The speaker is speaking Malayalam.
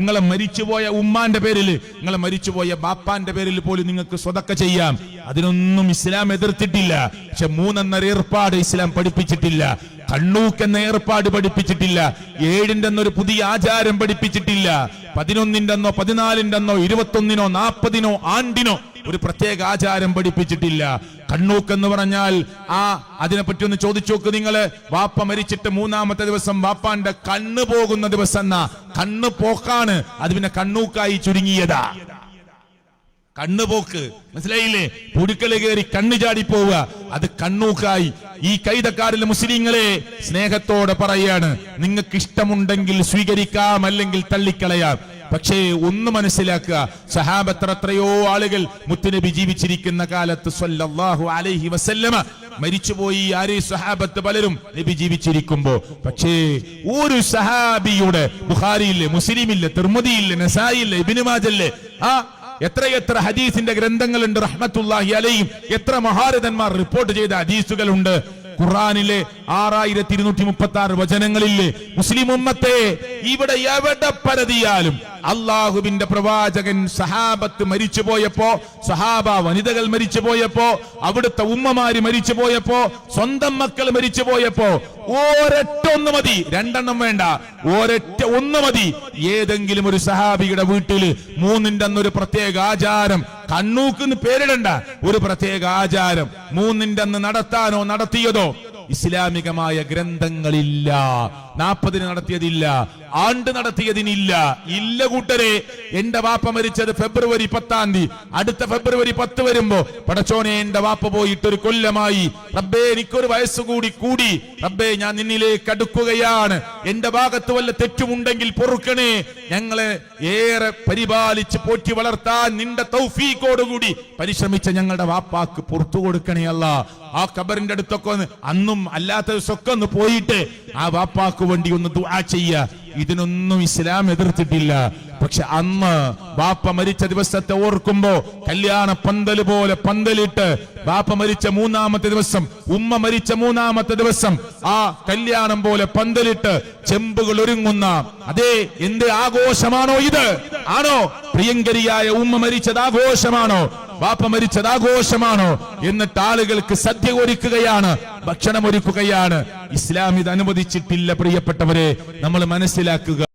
നിങ്ങളെ മരിച്ചുപോയ ഉമ്മാന്റെ പേരിൽ നിങ്ങളെ മരിച്ചുപോയ ബാപ്പാന്റെ പേരിൽ പോലും നിങ്ങൾക്ക് സ്വതക്ക ചെയ്യാം. അതിനൊന്നും ഇസ്ലാം എതിർത്തിട്ടില്ല. പക്ഷെ മൂന്നെന്നൊരു ഏർപ്പാട് ഇസ്ലാം പഠിപ്പിച്ചിട്ടില്ല. കണ്ണൂക്ക് എന്ന ഏർപ്പാട് പഠിപ്പിച്ചിട്ടില്ല. ഏഴിന്റെ എന്നൊരു പുതിയ ആചാരം പഠിപ്പിച്ചിട്ടില്ല. പതിനൊന്നിന്റെ എന്നോ പതിനാലിന്റെ എന്നോ ഇരുപത്തൊന്നിനോ നാൽപ്പതിനോ ആണ്ടിനോ ഒരു പ്രത്യേക ആചാരം പഠിപ്പിച്ചിട്ടില്ല. കണ്ണൂക്ക് എന്ന് പറഞ്ഞാൽ ആ അതിനെപ്പറ്റി ഒന്ന് ചോദിച്ചു നോക്ക് നിങ്ങൾ. വാപ്പ മരിച്ചിട്ട് മൂന്നാമത്തെ ദിവസം വാപ്പാന്റെ കണ്ണ് പോകുന്ന ദിവസം എന്നാ കണ്ണ് പോക്കാണ്. അത് പിന്നെ കണ്ണൂക്കായി ചുരുങ്ങിയതാ. കണ്ണുപോക്ക് മനസ്സിലായില്ലേ? പുടുക്കൽ കയറി കണ്ണു ചാടി പോവുക. അത് കണ്ണൂക്കായി. ഈ കൈതക്കാരിലെ മുസ്ലിങ്ങളെ സ്നേഹത്തോടെ പറയാണ്. നിങ്ങൾക്ക് ഇഷ്ടമുണ്ടെങ്കിൽ സ്വീകരിക്കാം അല്ലെങ്കിൽ തള്ളിക്കളയാം. പക്ഷേ ഒന്ന് മനസ്സിലാക്കുക സഹാബത്ര എത്രയോ ആളുകൾ മുത്തുനബി ജീവിച്ചിരിക്കുന്ന കാലത്ത് സല്ലല്ലാഹു അലൈഹി വസല്ലമ മരിച്ചുപോയി. ആരേ? സഹാബത്ത് പലരും നബി ജീവിച്ചിരിക്കുമ്പോ. പക്ഷേ ഒരു സഹാബിയുടെ ബുഖാരിയില്ലേ മുസ്ലിമില്ലേ തിർമുദിയില്ലേ നസായില്ലേ ഇബിനുമാജല്ലേ ആ എത്രയെത്ര ഹദീസിന്റെ ഗ്രന്ഥങ്ങളുണ്ട് റഹ്മത്തുല്ലാഹി അലയും എത്ര മഹാരഥന്മാർ റിപ്പോർട്ട് ചെയ്ത ഹദീസുകളുണ്ട്. ഖുറാനിലെ ആറായിരത്തി ഇരുന്നൂറ്റി മുപ്പത്തി ആറ് വചനങ്ങളില്ലേ മുസ്ലിം ഉമ്മത്തെ ഇവിടെ എവിടെ പരതിയാലും അള്ളാഹുവിന്റെ പ്രവാചകൻ സഹാബത്ത് മരിച്ചു പോയപ്പോ സഹാബ വനിതകൾ മരിച്ചു പോയപ്പോ അവിടുത്തെ ഉമ്മമാര് മരിച്ചു പോയപ്പോ സ്വന്തം മക്കൾ മരിച്ചു പോയപ്പോ ഒരൊറ്റ ഒന്ന് മതി. രണ്ടെണ്ണം വേണ്ട. ഒരൊറ്റ ഒന്ന് മതി. ഏതെങ്കിലും ഒരു സഹാബിയുടെ വീട്ടിൽ മൂന്നിന്റെ അന്നൊരു പ്രത്യേക ആചാരം കണ്ണൂക്കുന്ന് പേരിടണ്ട. ഒരു പ്രത്യേക ആചാരം. മൂന്നിന്റെ അന്ന് നടത്താനോ നടത്തിയതോ ഇസ്ലാമികമായ ഗ്രന്ഥങ്ങളില്ല. നാൽപ്പതിന് നടത്തിയതില്ല. ആണ്ട് നടത്തിയതിനില്ല. ഇല്ല കൂട്ടരെ. എന്റെ വാപ്പ മരിച്ചത് ഫെബ്രുവരി പത്താം തീയതി. അടുത്ത ഫെബ്രുവരി പത്ത് വരുമ്പോ പടച്ചോനെ എന്റെ വാപ്പ പോയിട്ട് ഒരു കൊല്ലമായി. റബ്ബേ എനിക്കൊരു വയസ്സ് കൂടി കൂടി. റബ്ബേ ഞാൻ നിന്നിലേക്ക് അടുക്കുകയാണ്. എന്റെ ഭാഗത്ത് വല്ല തെറ്റുമുണ്ടെങ്കിൽ പൊറുക്കണേ. ഞങ്ങളെ ഏറെ പരിപാലിച്ച് പോറ്റി വളർത്താൻ നിന്റെ തൗഫീക്കോടുകൂടി പരിശ്രമിച്ച ഞങ്ങളുടെ വാപ്പാക്ക് പുറത്തു കൊടുക്കണേ അല്ല ആ ഖബറിന്റെ അടുത്തൊക്കെ ഒന്ന് അന്നും അല്ലാത്ത ദിവസമൊക്കെ ഒന്ന് പോയിട്ട് ആ വാപ്പാക്ക് വേണ്ടി ഒന്ന് ദുആ ചെയ്യ. ഇതിനൊന്നും ഇസ്ലാം എതിർത്തിട്ടില്ല. പക്ഷെ അന്ന് ബാപ്പ മരിച്ച ദിവസത്തെ ഓർക്കുമ്പോ കല്യാണ പന്തൽ പോലെ പന്തലിട്ട് ബാപ്പ മരിച്ച മൂന്നാമത്തെ ദിവസം ഉമ്മ മരിച്ച മൂന്നാമത്തെ ദിവസം ആ കല്യാണം പോലെ പന്തലിട്ട് ചെമ്പുകൾ ഒരുങ്ങുന്ന അതേ എന്ത് ആഘോഷമാണോ ഇത്? ആണോ? പ്രിയങ്കരിയായ ഉമ്മ മരിച്ചത് ആഘോഷമാണോ? ബാപ്പ മരിച്ചത് ആഘോഷമാണോ? എന്നിട്ട് ആളുകൾക്ക് സദ്യ ഒരുക്കുകയാണ് ഭക്ഷണം ഒരുക്കുകയാണ്. ഇസ്ലാം ഇത് അനുവദിച്ചിട്ടില്ല പ്രിയപ്പെട്ടവരെ. നമ്മൾ മനസ്സിലാക്കുക.